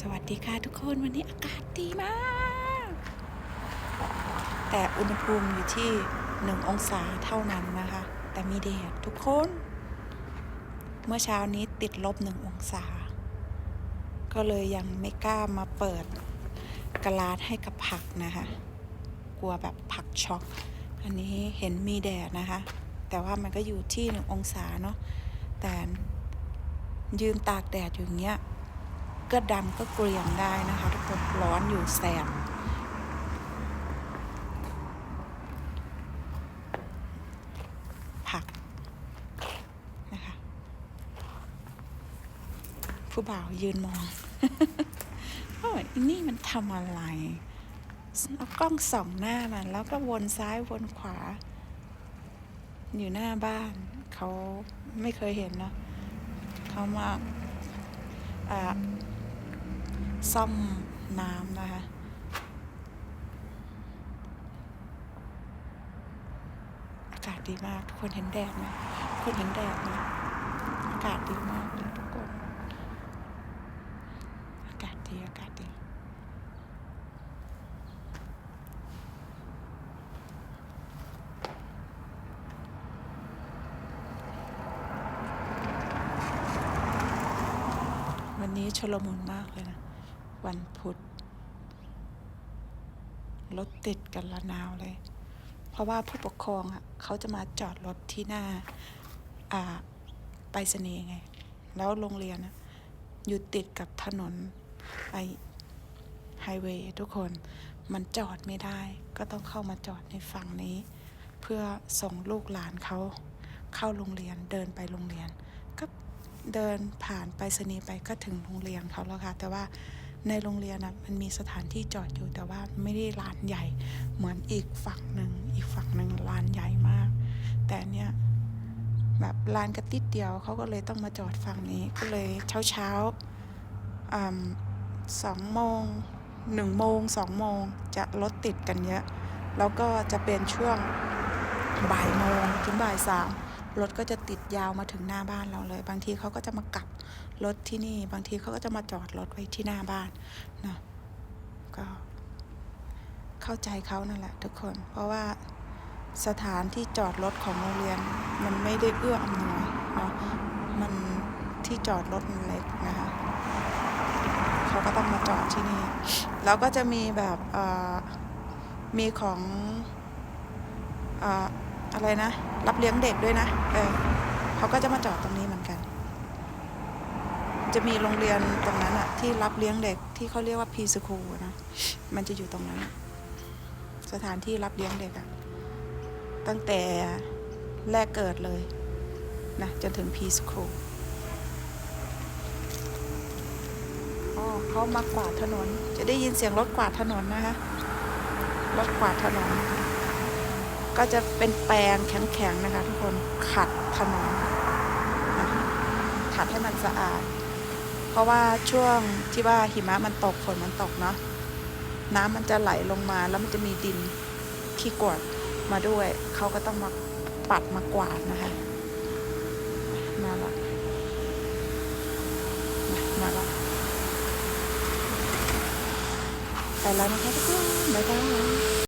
สวัสดีค่ะทุกคนวันนี้อากาศดีมาก แต่อุณหภูมิอยู่ที่หนึ่งองศาเท่านั้นนะคะ แต่มีแดดทุกคน เมื่อเช้านี้ติดลบหนึ่งองศา ก็เลยยังไม่กล้ามาเปิดกระลาดให้กับผักนะคะ กลัวแบบผักช็อกอันนี้เห็นมีแดดนะคะ แต่ว่ามันก็อยู่ที่หนึ่งองศาเนาะแต่ยืนตากแดดอยู่อย่างเงี้ย ก็ดำก็เกรียมได้นะคะทุกคนร้อนอยู่แสบผักนะคะผู้บ่าวยืนมองโอ้ยนี่มันทำอะไรเอากล้องส่องหน้ามัน แล้วก็วนซ้ายวนขวา อยู่หน้าบ้าน เขาไม่เคยเห็นเนอะเขามาอ่า ซ่อมน้ำนะคะ อากาศดีมากทุกคนเห็นแดดไหมทุกคนเห็นแดดไหมอากาศดีมากเลยทุกคน อากาศดีอากาศดีวันนี้ชลมุนมากเลยนะ วันพุธรถติดกันละนาวเลย เพราะว่าผู้ปกครองอะเขาจะมาจอดรถที่หน้า อ่าไปรษณีไง แล้วโรงเรียนอยู่ติดกับถนนไอไฮเวย์ทุกคนมันจอดไม่ได้ ก็ต้องเข้ามาจอดในฝั่งนี้ เพื่อส่งลูกหลานเขาเข้าโรงเรียนเดินไปโรงเรียน ก็เดินผ่านไปรษณีไปก็ถึงโรงเรียนเขาแล้วค่ะ แต่ว่า ในโรงเรียนนะมันมีสถานที่จอดอยู่แต่ว่าไม่ได้ลานใหญ่ เหมือนอีกฝั่งหนึ่งอีกฝั่งหนึ่งลานใหญ่มาก แต่เนี้ยแบบลานกระติดเดียวเขาก็เลยต้องมาจอดฝั่งนี้ก็เลยเช้าเช้าอ่ำสองโมงหนึ่งโมงสองโมงจะรถติดกันเยอะ แล้วก็จะเป็นช่วงบ่ายโมงถึงบ่ายสาม รถก็จะติดยาวมาถึงหน้าบ้านเราเลย บางทีเขาก็จะมากลับรถที่นี่ บางทีเขาก็จะมาจอดรถไว้ที่หน้าบ้านนะก็เข้าใจเขานั่นแหละทุกคน เพราะว่าสถานที่จอดรถของโรงเรียน มันไม่ได้เอื้ออำนวยเนาะมันที่จอดรถมันเล็กนะคะเขาก็ต้องมาจอดที่นี่แล้วก็จะมีแบบมีของเอะไรนะ รับเลี้ยงเด็กด้วยนะ เออเขาก็จะมาจอดตรงนี้เหมือนกัน จะมีโรงเรียนตรงนั้นอะที่รับเลี้ยงเด็กที่เขาเรียกว่าพีสคูนะ มันจะอยู่ตรงนั้น สถานที่รับเลี้ยงเด็กอะตั้งแต่แรกเกิดเลยนะจนถึงพีสคูอ๋อเขามากวาดถนน จะได้ยินเสียงรถกวาดถนนนะคะ รถกวาดถนน ก็จะเป็นแปรงแข็งๆนะคะ ทุกคนขัดถนนขัดให้มันสะอาด เพราะว่าช่วงที่ว่าหิมะมันตกฝนมันตกเนาะน้ำมันจะไหลลงมาแล้วมันจะมีดินขี้กวดมาด้วย เขาก็ต้องมาปัดมากวาดนะคะมาละมาละไปแล้วนะคะทุกคนบ๊ายบาย